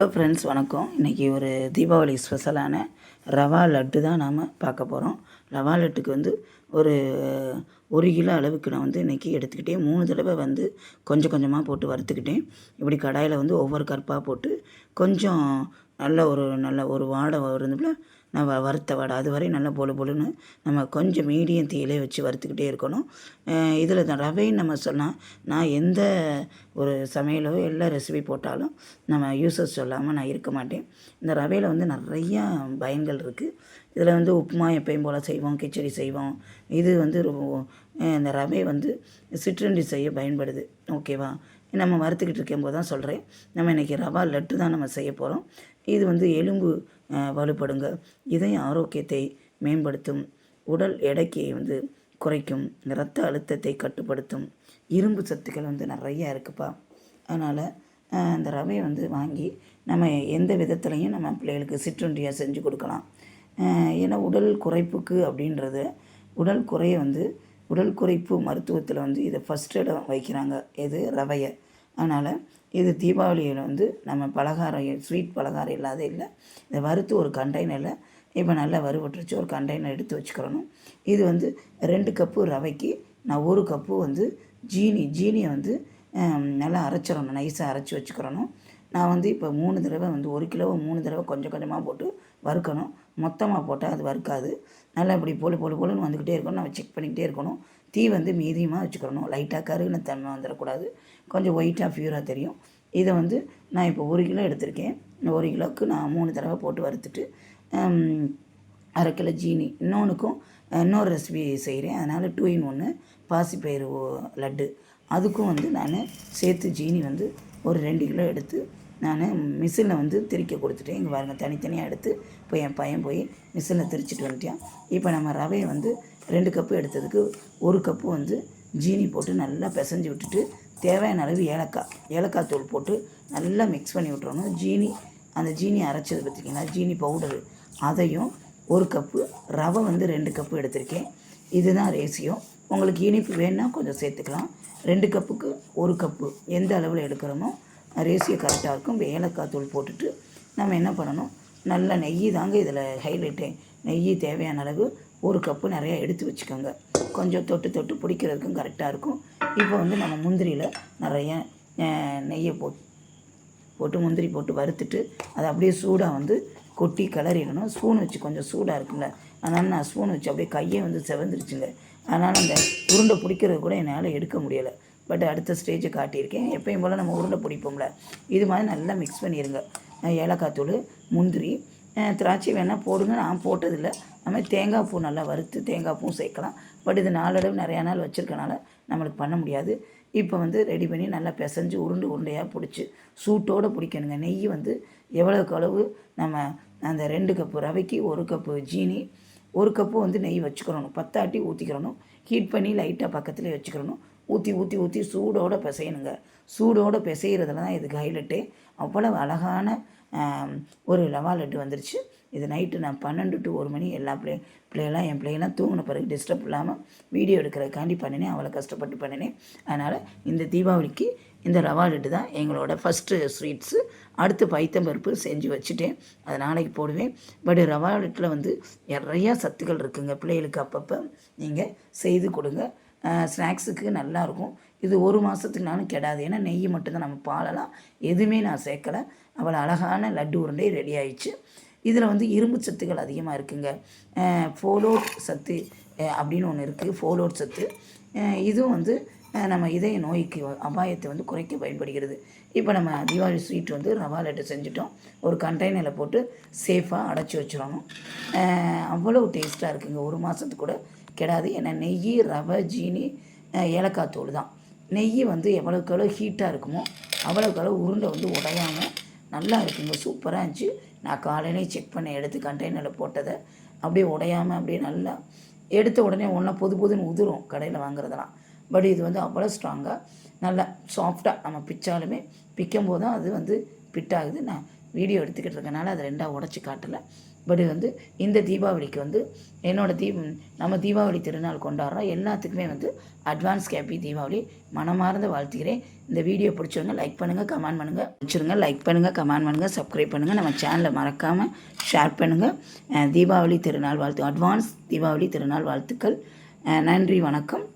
Hello friends வணக்கம். இன்றைக்கி ஒரு தீபாவளி ஸ்பெஷலான ரவா லட்டு தான் நாம் பார்க்க போகிறோம் ரவா லட்டுக்கு வந்து ஒரு ஒரு கிலோ அளவுக்கு நான் வந்து இன்றைக்கி எடுத்துக்கிட்டேன். மூணு தடவை வந்து கொஞ்சம் கொஞ்சமாக போட்டு வறுத்துக்கிட்டேன். இப்படி கடாயில் வந்து ஒவ்வொரு கற்பாக போட்டு கொஞ்சம் நல்ல ஒரு நல்ல ஒரு வாடை வருதுல நம்ம வறுத்த வடை அது வரையும் நல்லா பொழு பொழுன்னு நம்ம கொஞ்சம் மீடியம் தீயிலே வச்சு வறுத்துக்கிட்டே இருக்கணும். இதில் தான் ரவைன்னு நம்ம சொன்னால் நான் எந்த ஒரு சமையலோ எல்லா ரெசிபி போட்டாலும் நம்ம யூஸஸ் சொல்லாமல் நான் இருக்க மாட்டேன். இந்த ரவையில் வந்து நிறையா பயன்கள் இருக்குது இதில் வந்து உப்புமா எப்பயும் போல் செய்வோம் கிச்சடி செய்வோம். இது வந்து இந்த ரவை வந்து சிற்றுண்டி செய்ய பயன்படுது. ஓகேவா? நம்ம வறுத்துக்கிட்டு இருக்கும்போது தான் சொல்கிறேன். நம்ம இன்றைக்கி ரவா லட்டு தான் நம்ம செய்ய போகிறோம். இது வந்து எலும்பு வலுப்படுங்க. இதய ஆரோக்கியத்தை மேம்படுத்தும். உடல் எடைக்கு வந்து குறைக்கும். இரத்த அழுத்தத்தை கட்டுப்படுத்தும். இரும்பு சத்துக்கள் வந்து நிறையா இருக்குப்பா. அதனால் அந்த ரவையை வந்து வாங்கி நம்ம எந்த விதத்துலையும் நம்ம பிள்ளைகளுக்கு சிற்றுண்டியாக செஞ்சு கொடுக்கலாம். ஏன்னா உடல் குறைப்புக்கு அப்படின்றது உடல் குறைய வந்து உடல் குறைப்பு மருத்துவத்தில் வந்து இதை ஃபஸ்ட் இடம் வைக்கிறாங்க. எது? ரவையை. அதனால் இது தீபாவளியில் வந்து நம்ம பலகாரம் ஸ்வீட் பலகாரம் இல்லாத இல்லை. இதை வறுத்து ஒரு கண்டெய்னரில் இப்போ நல்லா வறுபட்டுருச்சு ஒரு கண்டெய்னர் எடுத்து வச்சுக்கிறணும். இது வந்து ரெண்டு கப்பு ரவைக்கு நான் ஒரு கப்பு வந்து ஜீனி ஜீனியை வந்து நல்லா அரைச்சிடணும் நைஸாக அரைச்சி வச்சுக்கிறணும். நான் வந்து இப்போ மூணு தடவை வந்து ஒரு கிலோவை மூணு தடவை கொஞ்சம் கொஞ்சமாக போட்டு வறுக்கணும். மொத்தமாக போட்டால் அது வறுக்காது. நல்லா இப்படி பொழு பொழு பொழுன்னு வந்துக்கிட்டே இருக்கணும். நம்ம செக் பண்ணிக்கிட்டே இருக்கணும். தீ வந்து மீதியமாக வச்சுக்கிறணும். லைட்டாக கருகின தன்மை வந்துடக்கூடாது கொஞ்சம் ஒயிட்டாக ஃபியூராக தெரியும். இதை வந்து நான் இப்போ ஒரு கிலோ எடுத்திருக்கேன். ஒரு கிலோவுக்கு நான் மூணு தடவை போட்டு வறுத்துட்டு அரை கிலோ ஜீனி இன்னொன்றுக்கும் இன்னொரு ரெசிபி செய்கிறேன் அதனால் டூ இன் ஒன்று பாசிப்பயிறு லட்டு. அதுக்கும் வந்து நான் சேர்த்து ஜீனி வந்து ஒரு ரெண்டு கிலோ எடுத்து நான் மிஷினில் வந்து திரிக்க கொடுத்துட்டேன். இங்கே பாருங்கள் தனித்தனியாக எடுத்து இப்போ என் பையன் போய் மிஷினில் திரிச்சிட்டு வந்துட்டேன். இப்போ நம்ம ரவையை வந்து ரெண்டு கப்பு எடுத்ததுக்கு ஒரு கப்பு வந்து ஜீனி போட்டு நல்லா பிசைஞ்சு விட்டுட்டு தேவையான அளவு ஏலக்காய் ஏலக்காய் தூள் போட்டு நல்லா மிக்ஸ் பண்ணி விட்டுறணும். ஜீனி அந்த ஜீனி அரைச்சது பார்த்திங்கன்னா ஜீனி பவுடரு அதையும் ஒரு கப்பு ரவை வந்து ரெண்டு கப்பு எடுத்திருக்கேன். இதுதான் ரேசியோ உங்களுக்கு இனிப்பு வேணால் கொஞ்சம் சேர்த்துக்கலாம். ரெண்டு கப்புக்கு ஒரு கப்பு எந்த அளவில் எடுக்கிறோமோ ரேசியோ கரெக்டாக இருக்கும். ஏலக்காய் தூள் போட்டுட்டு நம்ம என்ன பண்ணணும்? நல்ல நெய் தாங்க இதில் ஹைலைட்டே நெய் தேவையான அளவு ஒரு கப்பு நிறையா எடுத்து வச்சுக்கோங்க. கொஞ்சம் தொட்டு தொட்டு பிடிக்கிறதுக்கும் கரெக்டாக இருக்கும். இப்போ வந்து நம்ம முந்திரியில் நிறைய நெய்யை போட்டு போட்டு முந்திரி போட்டு வறுத்துட்டு அதை அப்படியே சூடாக வந்து கொட்டி கிளறிடணும். ஸ்பூன் வச்சு கொஞ்சம் சூடாக இருக்குல்ல அதனால் நான் ஸ்பூன் வச்சு அப்படியே கையே வந்து செவந்துருச்சுங்க. அதனால் அந்த உருண்டை பிடிக்கிறது கூட என்னால் எடுக்க முடியலை. பட் அடுத்த ஸ்டேஜை காட்டியிருக்கேன். எப்பயும் போல் நம்ம உருண்டை பிடிப்போம்ல. இது மாதிரி நல்லா மிக்ஸ் பண்ணிடுங்க ஏலக்காய் தூள் முந்திரி திராட்சை வேணால் போடுங்க. நான் போட்டதில்லை. நம்ம தேங்காய் பூ நல்லா வறுத்து தேங்காய் பூ சேர்க்கலாம். பட் இது நாளடைவு நிறையா நாள் வச்சுருக்கனால நம்மளுக்கு பண்ண முடியாது. இப்போ வந்து ரெடி பண்ணி நல்லா பிசைஞ்சு உருண்டு உருண்டையாக பிடிச்சி சூட்டோடு பிடிக்கணுங்க. நெய் வந்து எவ்வளோக்கு அளவு நம்ம அந்த ரெண்டு கப்பு ரவைக்கு ஒரு கப்பு ஜீனி ஒரு கப்பு வந்து நெய் வச்சுக்கிறணும் பத்தாட்டி ஊற்றிக்கிறணும் ஹீட் பண்ணி லைட்டாக பக்கத்துலேயே வச்சுக்கிறணும். ஊற்றி ஊற்றி ஊற்றி சூடோடு பிசையணுங்க. சூடோடு பிசைகிறதுல தான் இதுக்கு ஹைலைட்டே அவ்வளவு அழகான ஒரு லவா லட்டு வந்துருச்சு. இது நைட்டு நான் பன்னெண்டு டு ஒரு மணி எல்லா பிள்ளை பிள்ளைகளாம் என் பிள்ளைகளாம் தூங்கின பிறகு டிஸ்டர்ப் இல்லாமல் வீடியோ எடுக்கிறதுக்காண்டி பண்ணினேன். அவ்வளோ கஷ்டப்பட்டு பண்ணினேன். அதனால் இந்த தீபாவளிக்கு இந்த ரவா லட்டு தான் எங்களோட ஃபஸ்ட்டு ஸ்வீட்ஸு அடுத்து பைத்தம்பருப்பு செஞ்சு வச்சுட்டேன். அது நாளைக்கு போடுவேன். பட் ரவா லட்டில் வந்து நிறையா சத்துக்கள் இருக்குங்க. பிள்ளைகளுக்கு அப்பப்போ நீங்கள் செய்து கொடுங்க. ஸ்நாக்ஸுக்கு நல்லாயிருக்கும். இது ஒரு மாதத்துக்குனாலும் கெடாது. ஏன்னா நெய் மட்டும்தான் நம்ம பாலெல்லாம் எதுவுமே நான் சேர்க்கலை. அவ்வளோ அழகான லட்டு உருண்டை ரெடி ஆயிடுச்சு. இதில் வந்து இரும்பு சத்துக்கள் அதிகமாக இருக்குங்க. ஃபோலோட் சத்து அப்படின்னு ஒன்று இருக்குது. ஃபோலோட் சத்து. இதுவும் வந்து நம்ம இதய நோய்க்கு அபாயத்தை வந்து குறைக்க பயன்படுகிறது. இப்போ நம்ம தீபாவளி ஸ்வீட் வந்து ரவா லட்டு செஞ்சுட்டோம். ஒரு கண்டெய்னரில் போட்டு சேஃபாக அடைச்சி வச்சிடணும். அவ்வளோ டேஸ்ட்டாக இருக்குங்க. ஒரு மாதத்துக்கு கூட கெடாது. ஏன்னா நெய் ரவை ஜீனி ஏலக்காய் தூள் தான். நெய் வந்து எவ்வளோக்கு எவ்வளோ ஹீட்டாக இருக்குமோ அவ்வளோக்கு அளவு உருண்டை வந்து உடையாமல் நல்லா இருக்குங்க. சூப்பராக இருந்துச்சு. நான் காலையிலே செக் பண்ண எடுத்து கண்டெய்னரில் போட்டதை அப்படியே உடையாமல் அப்படியே நல்லா எடுத்த உடனே ஒன்றா புது புதுன்னு உதிரும் கடையில் வாங்குறதெல்லாம். பட் இது வந்து அவ்வளோ ஸ்ட்ராங்காக நல்லா சாஃப்டாக நம்ம பிச்சாலுமே பிக்கும் போது தான் அது வந்து பிட் ஆகுது நான் வீடியோ எடுத்துக்கிட்டு இருக்கனால அதை ரெண்டாக உடச்சி காட்டலை. பட் வந்து இந்த தீபாவளிக்கு வந்து என்னோடய தீ நம்ம தீபாவளி திருநாள் கொண்டாடுறோம். எல்லாத்துக்குமே வந்து அட்வான்ஸ் ஹேப்பி தீபாவளி மனமார்ந்த வாழ்த்துக்கிறேன் இந்த வீடியோ பிடிச்சவங்க லைக் பண்ணுங்கள் கமெண்ட் பண்ணுங்கள் பிடிச்சிருங்க லைக் பண்ணுங்கள் கமெண்ட் பண்ணுங்கள் சப்ஸ்கிரைப் பண்ணுங்கள் நம்ம சேனலை மறக்காமல் ஷேர் பண்ணுங்கள் தீபாவளி திருநாள் வாழ்த்து அட்வான்ஸ் தீபாவளி திருநாள் வாழ்த்துக்கள். நன்றி வணக்கம்.